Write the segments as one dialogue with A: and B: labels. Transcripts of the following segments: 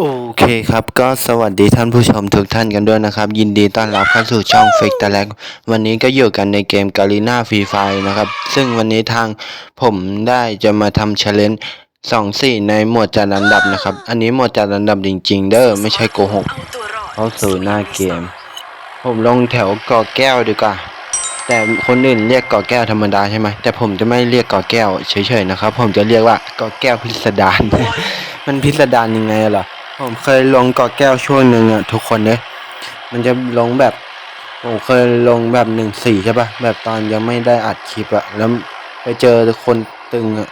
A: โอเคครับก็สวัสดีท่านผู้ชมทุกท่านกันด้วยนะครับ ยินดีต้อนรับเข้าสู่ช่องเฟกต l แลกวันนี้ก็อยู่กันในเกมกาลีนาฟรีไฟนะครับ ซึ่งวันนี้ทางผมได้จะมาทำ challenge สองสี่ในหมวดจัดอันดับนะครับ อันนี้หมวดจัดอันดับจริง ๆ เด้อไม่ใช่โกหกเข้าสู่หน้าเกม ผมลงแถวกอแก้วดีกว่า แต่คนอื่นเรียกกอแก้วธรรมดาใช่ไหมแต่ผมจะไม่เรียกกอแก้วเฉยๆนะครับ ผมจะเรียกว่ากอแก้วพิสดารมันพิสดารยังไงอะล่ะ ผมเคยลงกอแก้วช่วงหนึ่งอะทุกคนเนี่ยมันจะลงแบบผมเคยลงแบบหนึ่งสี่ใช่ปะแบบตอนยังไม่ได้อัดคลิปอะแล้วไปเจอคนตึงอะ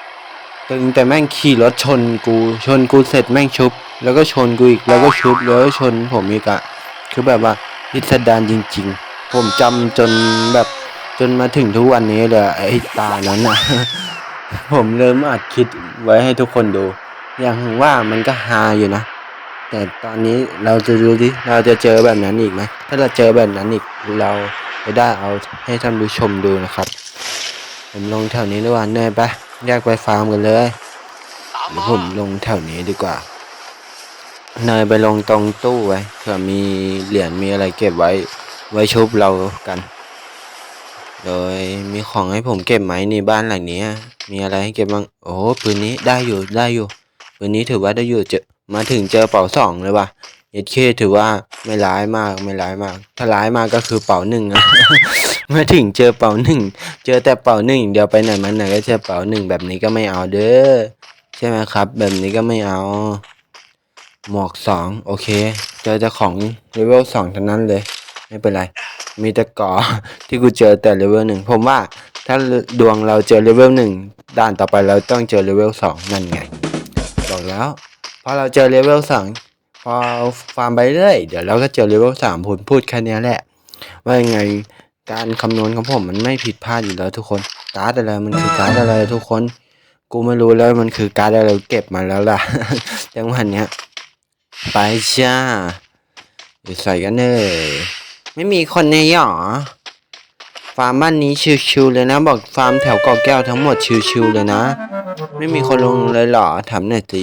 A: ตึงแต่แม่งขี่รถชนกูชนกูเสร็จแม่งชุบ แล้วก็ชนกูอีกแล้วก็ชุบแล้วก็ชนผมอีกอะคือแบบว่าพิสดารจริง ๆ ผมจำจนแบบจนมาถึงทุกวันนี้เลยไอ้ตานั้นอะผมเริ่มอัดคลิปไว้ให้ทุกคนดู อย่างว่ามันก็ฮาอยู่นะ แต่ตอนนี้เราจะดูดิเราจะเจอแบบนั้นอีกไหมถ้าเราเจอแบบนั้นอีกเราจะได้เอาให้ท่านผู้ชมดูนะครับ ผมลงแถวนี้ดีกว่าเหนื่อยปะแยกไปฟาร์มกันเลยหรือผมลงแถวนี้ดีกว่าเนยไปลงตรงตู้ไว้เผื่อมีเหรียญมีอะไรเก็บไว้ ไว้ชุบเรากัน โดยมีของให้ผมเก็บไหมในบ้านหลังนี้ มีอะไรให้เก็บบ้างโอ้โหปืนนี้ได้อยู่ได้อยู่ปืนนี้ถือว่าได้อยู่เจอ มาถึงเจอเป๋าสองเลยว่ะเอเคถือว่าไม่ร้ายมากไม่ร้ายมาก ถ้าร้ายมากก็คือเป๋าหนึ่งอะมาถึงเจอเป๋าหนึ่งเจอแต่เป๋าหนึ่งเดียวไปไหนมาไหนก็เจอเป๋าหนึ่งแบบนี้ก็ไม่เอาเด้อใช่ไหมครับ แบบนี้ก็ไม่เอา หมวกสองโอเค เจอแต่ของเลเวลสองเทั้งนั้นเลย ไม่เป็นไร มีแต่ก่อที่กูเจอแต่เลเวลหนึ่งผมว่าถ้าดวงเราเจอเลเวลหนึ่งด่านต่อไปเราต้องเจอเลเวลสองนั่นไง บอกแล้ว พอเราเจอเลเวลสองพอฟาร์มไปเรื่อยเดี๋ยวเราก็เจอเลเวลสามผมพูดแค่นี้แหละ ว่ายังไงการคำนวณของผมมันไม่ผิดพลาดอยู่แล้วทุกคนการ์ดอะไรมันคือการ์ดอะไรทุกคน กูไม่รู้แล้วมันคือการ์ดอะไรเก็บมาแล้วล่ะจังหวะเนี้ยไปจ้าเดี๋ยวใส่กันเลยไม่มีคนในหรอฟาร์มบ้านนี้ชิวๆเลยนะ บอกฟาร์มแถวเกาะแก้วทั้งหมดชิวๆเลยนะ ไม่มีคนลงเลยเหรอถามหน่อยสิ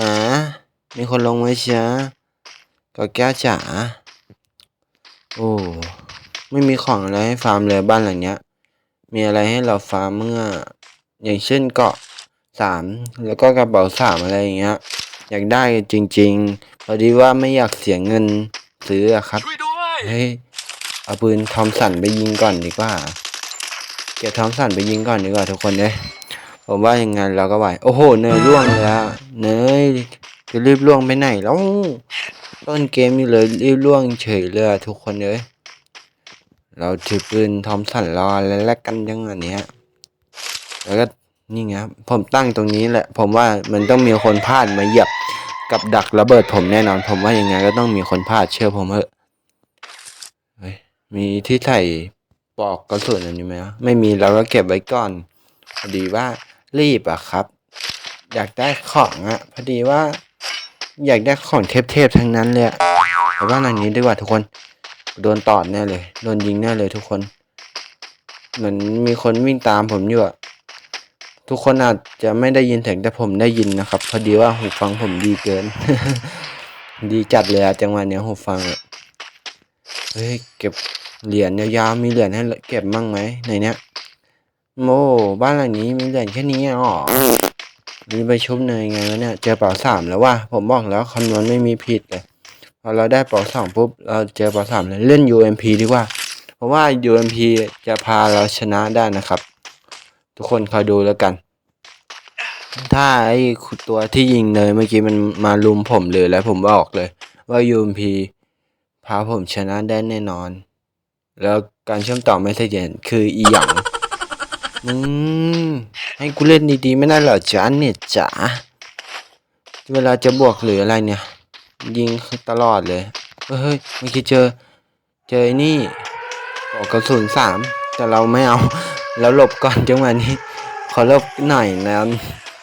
A: อ่ามีคนลงไหมจ๊ะเกาะแก้วจ๋า โอ้ ไม่มีของอะไรให้ฟาร์มเลยบ้านหลังเนี้ย มีอะไรให้เราฟาร์มเมื่อ อย่างเช่นเกาะสามแล้วก็กระเป๋าสามอะไรอย่างเงี้ย อยากได้จริงๆ พอดีว่าไม่อยากเสียเงินซื้ออะครับ
B: ช่วยด้วย
A: เฮ้ย เอาปืนทอมสันไปยิงก่อนดีกว่า เก็บทอมสันไปยิงก่อนดีกว่าทุกคนเด้ย ผมว่ายังไงเราก็ไหว โอ้โห เนยล่วงเลยอะเนยจะรีบล่วงไปไหนแล้ว ต้นเกมอยู่เลยรีบล่วงเฉยเลยทุกคนเลยเราถือปืนทอมสันรอแล้วละกันยังอันเนี้ยแล้วก็นี่ไงครับผมตั้งตรงนี้แหละ ผมว่ามันต้องมีคนพลาดมาเหยียบกับดักระเบิดผมแน่นอน ผมว่ายังไงก็ต้องมีคนพลาดเชื่อผมเถอะมีที่ใส่ปลอกกระสุนอันนี้ไหมไม่มีเราก็เก็บไว้ก่อนพอดีว่า รีบอะครับ อยากได้ของอะพอดีว่า อยากได้ของเทพๆทั้งนั้นเลยอะไปบ้านหลังนี้ดีกว่าทุกคน โดนตอดแน่เลย โดนยิงแน่เลยทุกคน เหมือนมีคนวิ่งตามผมอยู่อะทุกคนอาจจะไม่ได้ยินเสียงแต่ผมได้ยินนะครับ พอดีว่าหูฟังผมดีเกิน ดีจัดเลยอะจังหวะเนี้ยหูฟังอะเฮ้ยเก็บเหรียญยาวๆมีเหรียญให้เก็บมั่งไหมในเนี้ย โมบ้านหลังนี้มีเหรียญแค่นี้อ๋อนี่ไปชุบเนยไงวะเนี่ย เจอเป๋าสามแล้วว่ะผมบอกแล้วคำนวณไม่มีผิดเลย พอเราได้เป๋าสองปุ๊บ เราเจอเป๋าสามเลยเล่น UMP ดีกว่า เพราะว่า UMP จะพาเราชนะได้นะครับ ทุกคนคอยดูแล้วกัน ถ้าไอ้ตัวที่ยิงเนยเมื่อกี้มันมาลุมผมเลยแล้วผมบอกเลย ว่า UMP พาผมชนะได้แน่นอน แล้วการเชื่อมต่อไม่เสถียรคืออีหยัง มึงให้กูเล่นดีๆไม่ได้เหรอจ๊ะเนี่ยจ๋าเวลาจะบวกหรืออะไรเนี่ย ยิงตลอดเลย เฮ้ยเมื่อกี้เจอ เจอไอ้นี่ปอกกระสุนสามแต่เราไม่เอาแล้วหลบก่อนจังหวะนี้ ขอหลบหน่อยนะ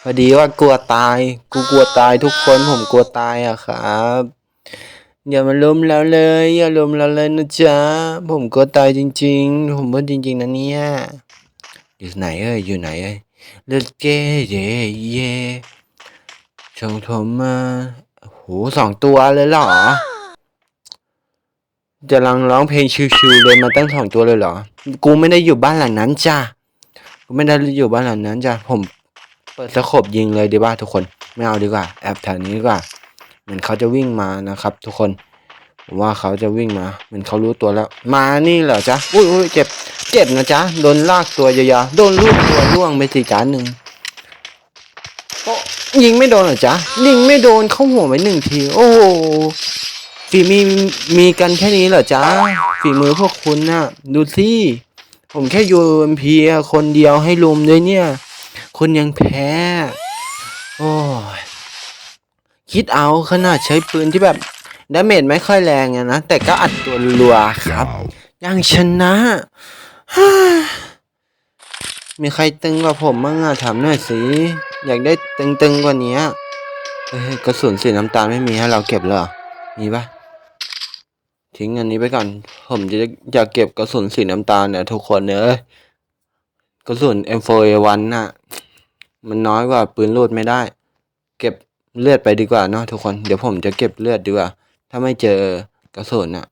A: พอดีว่ากลัวตาย กูกลัวตายทุกคนผมกลัวตายอะครับอย่ามาล้มแล้วเลยอย่าล้มแล้วเลยนะจ๊ะผมก็ตายจริง ๆ ผมพูดจริง ๆนะเนี่ย อยู่ไหนเอ้ยอยู่ไหนเอ้ยเลือดเก้เย่เย่ชงผมมาโหสองตัวเลยเหรอ จะลังร้องเพลงชิวๆเลยมาตั้งสองตัวเลยเหรอ กูไม่ได้อยู่บ้านหลังนั้นจ้ากูไม่ได้อยู่บ้านหลังนั้นจ้าผมเปิดสโคบยิงเลยดีกว่าทุกคนไม่เอาดีกว่า แอบแถวนี้ดีกว่า เหมือนเขาจะวิ่งมานะครับ ทุกคนว่าเขาจะวิ่งมา เหมือนเขารู้ตัวแล้ว มานี่เหรอจ๊ะอุ้ยอุ้ยเจ็บ เจ็บนะจ๊ะ โดนลากตัวยาวๆโดนลูกตัวล่วงไปสี่จานหนึ่งโอ้ยิงไม่โดนเหรอจ๊ะ ยิงไม่โดนเข้าหัวไปหนึ่งที โอ้โหฝีมีมีกันแค่นี้เหรอจ๊ะ ฝีมือพวกคุณน่ะ ดูสิ ผมแค่ยูเอ็มพีคนเดียวให้ลุมด้วยเนี่ย คุณยังแพ้ โอ้ย คิดเอาขนาดใช้ปืนที่แบบดาเมจไม่ค่อยแรงอะนะ แต่ก็อัดตัวรัวๆครับ ยังชนะ มีใครตึงกว่าผมมั่งอะถามหน่อยสิ อยากได้ตึงๆกว่านี้เฮ้ยกระสุนสีน้ำตาลไม่มีให้เราเก็บเหรอ มีปะทิ้งอันนี้ไปก่อน ผมจะอยากเก็บกระสุนสีน้ำตาลเนี่ยทุกคนเนอะกระสุน M4A1 น่ะ มันน้อยกว่าปืนลูดไม่ได้ เก็บเลือดไปดีกว่าเนาะทุกคน เดี๋ยวผมจะเก็บเลือดดีกว่า ถ้าไม่เจอกระสุนน่ะ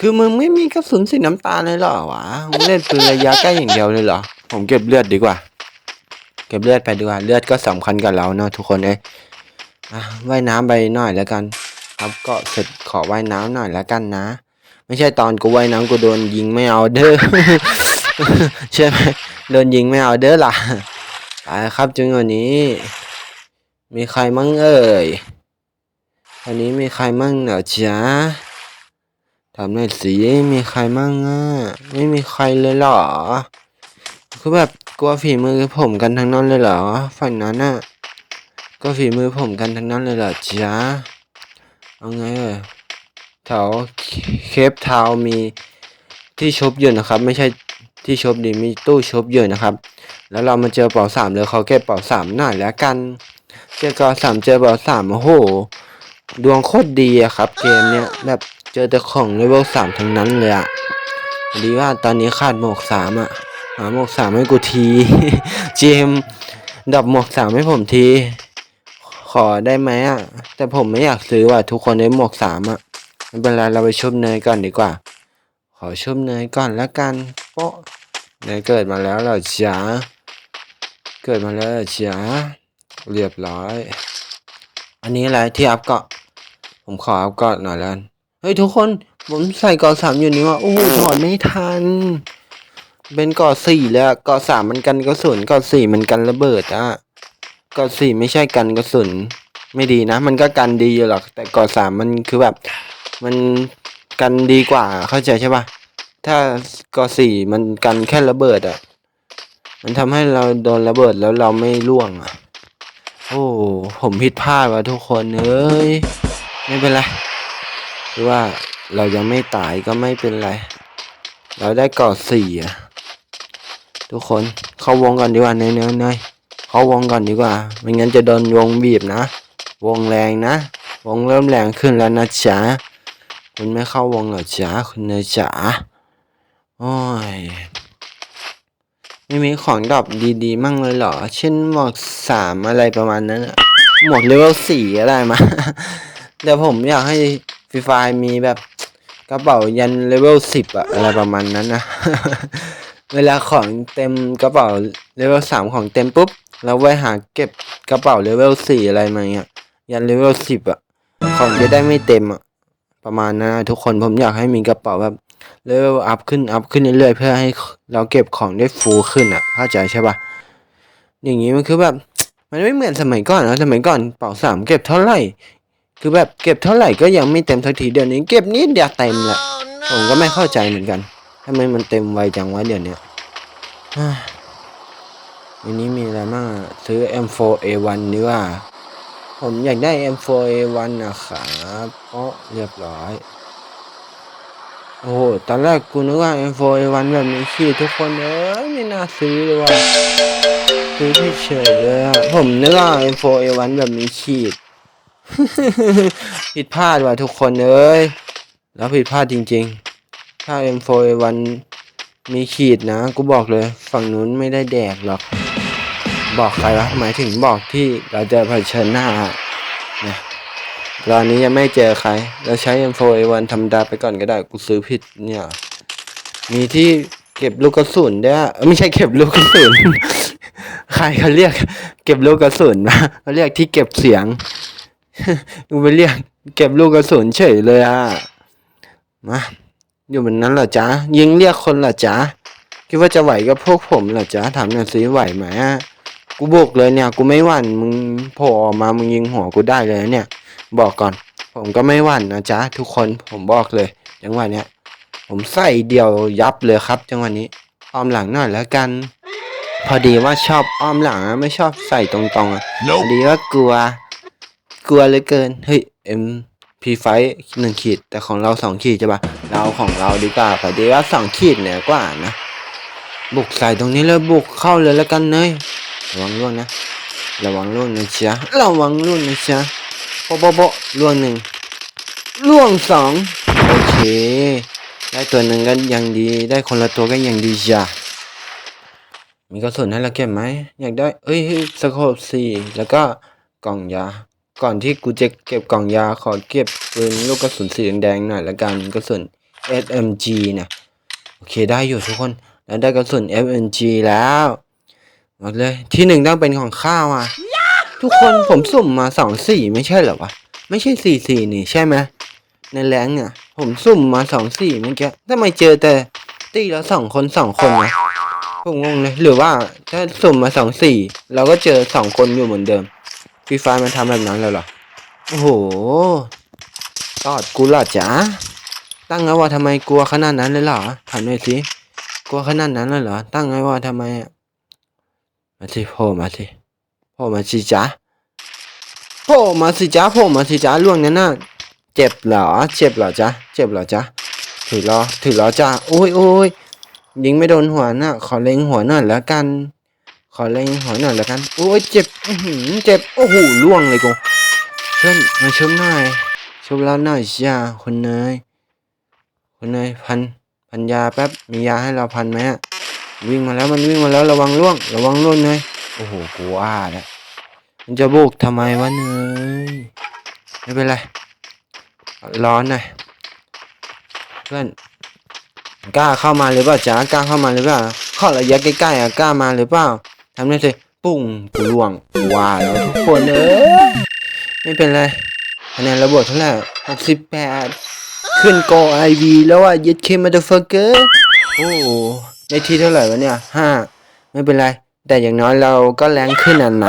A: คือมึงไม่มีกระสุนสีน้ำตาลเลยเหรอวะมึงเล่นปืนระยะใกล้อย่างเดียวเลยเหรอ ผมเก็บเลือดดีกว่า เก็บเลือดไปดีกว่า เลือดก็สำคัญกับเราเนาะทุกคนเอ้ยอะว่ายน้ำไปหน่อยแล้วกัน ครับก็เสร็จขอว่ายน้ำหน่อยแล้วกันนะ ไม่ใช่ตอนกูว่ายน้ำกูโดนยิงไม่เอาเด้อใช่ไหมโดนยิงไม่เอาเด้อล่ะไปครับจึงวันนี้ มีใครมั่งเอ่ยวันนี้มีใครมั่งเหรอจ๊ะ ถามหน่อยสิมีใครมั่งอะไม่มีใครเลยเหรอ คือแบบกลัวฝีมือผมกันทั้งนั้นเลยเหรอฝั่งนั้นน่ะก็ฝีมือผมกันทั้งนั้นเลยเหรอจ๊ะเอาไงเอ่ยแถวเคปทาวมีที่ชบอยู่นะครับ ไม่ใช่ที่ชบดีมีตู้ชบอยู่นะครับ แล้วเรามาเจอเป่าสามเลยเขาเก็บเป่าสามหน่อยแล้วกัน เจอเป่าสามเจอเป่าสามโอ้โหดวงโคตรดีอะครับ เกมเนี้ยแบบ เจอแต่ของเลเวลสามทั้งนั้นเลยอะดีว่าตอนนี้ขาดหมวกสามอะหาหมวกสามให้กูทีเจมดับหมวกสามให้ผมที ขอได้ไหมอะแต่ผมไม่อยากซื้อว่ะทุกคนในหมวกสามอะไม่เป็นไรเราไปชุบเนยก่อนดีกว่า ขอชุบเนยก่อนแล้วกันโป๊ะเนยเกิดมาแล้วเหรอจ๊ะเกิดมาแล้วเรอจ๊ะเรียบร้อย อันนี้อะไรที่อัพเกาะ ผมขออัพเกาะหน่อยแล้วกัน เฮ้ยทุกคนผมใส่กาะสามอยู่นี่ว่าโอ้โหถอดไม่ทัน เป็นกาะสี่แล้วกาะสามมันกันกระสุนกาะสี่มันกันระเบิดอะกอสี่ไม่ใช่กันกระสุน ไม่ดีนะ มันก็กันดีอยู่หรอก แต่กอสามมันคือแบบ มันกันดีกว่าเข้าใจใช่ปะถ้ากอสี่มันกันแค่ระเบิดอะ่ะ มันทำให้เราโดนระเบิดแล้วเราไม่ร่วงอะ โอ้ผมผิดพลาดว่ะทุกคนเอ้ยไม่เป็นไรือว่าเรายังไม่ตายก็ไม่เป็นไร เราได้กอดสี่อะ ทุกคนเข้าวงกันดีกว่าเนยเนยเนยเข้าวงก่อนดีกว่าไม่งั้นจะโดนวงบีบนะ วงแรงนะ วงเริ่มแรงขึ้นแล้วนะจ๊ะคุณไม่เข้าวงเหรอจ๊ะคุณเนยจ๋าโอ้ยไม่มีของดรอปดีๆ มั่งเลยเหรอ เช่นหมวกสามอะไรประมาณนั้นหมวกเลเวลสี่อะไรมาเดี๋ยวผมอยากให้ ฟรีไฟมีแบบกระเป๋ายันเลเวลสิบอะอะไรประมาณนั้นนะ เวลาของเต็มกระเป๋าเลเวลสามของเต็มปุ๊บเราไปหาเก็บกระเป๋าเลเวลสี่อะไรมาเงี้ยยันเลเวลสิบอะของจะได้ไม่เต็มอะประมาณนั้นทุกคนผมอยากให้มีกระเป๋าแบบเลเวลอัพขึ้นอัพขึ้นเรื่อยๆเพื่อให้เราเก็บของได้ฟูขึ้นอะเข้าใจใช่ปะอย่างนี้มันคือแบบมันไม่เหมือนสมัยก่อนนะสมัยก่อนเป๋าสามเก็บเท่าไหร่ คือแบบเก็บเท่าไหร่ก็ยังไม่เต็มสักทีเดี๋ยวนี้เก็บนิดเดียวเต็มแหละผมก็ไม่เข้าใจเหมือนกันทำไมมันเต็มไวจังวะเดี๋ยวนี้อันนี้มีอะไรบ้างอะซื้อ M4A1 ดีกว่า ผมอยากได้ M4A1 นะครับเพราะเรียบร้อย โอ้โห ตอนแรกกูนึกว่า M4A1 แบบมีขีดทุกคนเอ้ยไม่น่าซื้อเลยว่ะซื้อเฉยๆเลยอะผมนึกว่า M4A1 แบบมีขีด ผิดพลาดว่ะทุกคนเอ้ยแล้วผิดพลาดจริงๆ ถ้า M4A1 มีขีดนะ กูบอกเลย ฝั่งนู้นไม่ได้แดกหรอก บอกใครวะหมายถึงบอกที่เราจะเผชิญหน้านี่ยตอนนี้ยังไม่เจอใคร เราใช้ M4A1 ธรรมดาไปก่อนก็ได้ กูซื้อผิดเนี่ย มีที่เก็บลูกกระสุนด้วยไม่ใช่เก็บลูกกระสุน ใครเขาเรียก เก็บลูกกระสุนนะเขาเรียกที่เก็บเสียง กูไปเรียกเก็บลูกกระสุนเฉยเลยอะมาอยู่บนนั้นเหรอจ๊ะยิงเรียกคนเหรอจ๊ะคิดว่าจะไหวกับพวกผมเหรอจ๊ะถามหน่อยสิไหวไหมอะกูบอกเลยเนี่ย กูไม่หวั่นมึงโผล่ออกมามึงยิงหัวกูได้เลยนะเนี่ย บอกก่อน ผมก็ไม่หวั่นนะจ๊ะทุกคนผมบอกเลย จังหวะเนี้ยผมใส่เดียวยับเลยครับ จังหวะนี้อ้อมหลังหน่อยแล้วกัน พอดีว่าชอบอ้อมหลังอะไม่ชอบใส่ตรงๆอะพอดีว่ากลัว กลัวเลือเกิน เฮ้ยเอ็มพีไฟหนึ่งขีด แต่ของเราสองขีดใช่ปะเราของเราดีกว่าพอดีว่าสองขีดเหนือกว่านะ บุกใส่ตรงนี้เลยบุกเข้าเลยแล้วกันเนยระวังล่วงนะ ระวังล่วงนะจ๊ะระวังล่วงนะจ๊ะโปะโปะโปะล่วงหนึ่งล่วงสองโอเค ได้ตัวหนึ่งก็ยังดี ได้คนละตัวก็ยังดีจ้ะมีกระสุนให้เราเก็บไหมอยากได้เอ้ยเฮ้ยสโคปสี่แล้วก็กล่องยา ก่อนที่กูจะเก็บกล่องยาขอเก็บปืนลูกกระสุนสีแดงๆหน่อยละกันกระสุน SMG นี่ยโอเคได้อยู่ทุกคนแล้วได้กระสุน FNG แล้วหมดเลยที่หนึ่งต้องเป็นของข้าวอะ ทุกคนผมสุ่มมาสองสี่ไม่ใช่เหรอวะไม่ใช่สี่สี่นี่ใช่ไหมในแรงอะ ผมสุ่มมาสองสี่เมื่อกี้ทำไมเจอแต่ตีแล้วสองคนสองคนนะผมงงเลยหรือว่าถ้าสุ่มมาสองสี่เราก็เจอสองคนอยู่เหมือนเดิม ฟรีไฟมันทำแบบนั้นเลยเหรอ โอ้โหตอดกูเหรอจ๊ะตั้งไว้ว่าทำไมกลัวขนาดนั้นเลยเหรอถามหน่อยสิกลัวขนาดนั้นเลยเหรอ ตั้งไว้ว่าทำไมมาสิโผล่มาสิโผล่มาสิจ๊ะโผล่มาสิจ๊ะโผล่มาสิจ๊ะล่วงนั้นน่ะเจ็บเหรอเจ็บเหรอจ๊ะเจ็บเหรอจ๊ะถือล้อถือล้อจ้าโอ้ยโอ้ยยิงไม่โดนหัวน่ะขอเล็งหัวหน่อยแล้วกัน ขอเล็งหัวหน่อยแล้วกัน โอ้ยเจ็บอืเจ็บ โอ้โหล่วงเลยกูเพื่อนมาชุบหน่อยชุบแล้วหน่อยจ้าคนเนยคนเนยพันพันยาแป๊บมียาให้เราพันไหมอะวิ่งมาแล้วมันวิ่งมาแล้วระวังล่วง ระวังล่วงเนยโอ้โหกูว่าแล้วมันจะบุกทำไมวะเนยไม่เป็นไรร้อนหน่อยเพื่อนกล้าเข้ามาหรือเปล่าจ๊ะกล้าเข้ามาหรือเปล่าข้าระยะใกล้ๆอะกล้ามาหรือเปล่า ทำได้สิปุ้งกูล่วงว้าแล้วทุกคนเอ้ยไม่เป็นไรคะแนนระบบเท่าไหร่หกสิบแปดขึ้นโกไอวีแล้วอะยึดเคมาเดอร์เฟอร์เกอร์โอ้ได้ที่เท่าไหร่วะเนี่ยห้าไม่เป็นไร แต่อย่างน้อยเราก็แรงขึ้นอะนะ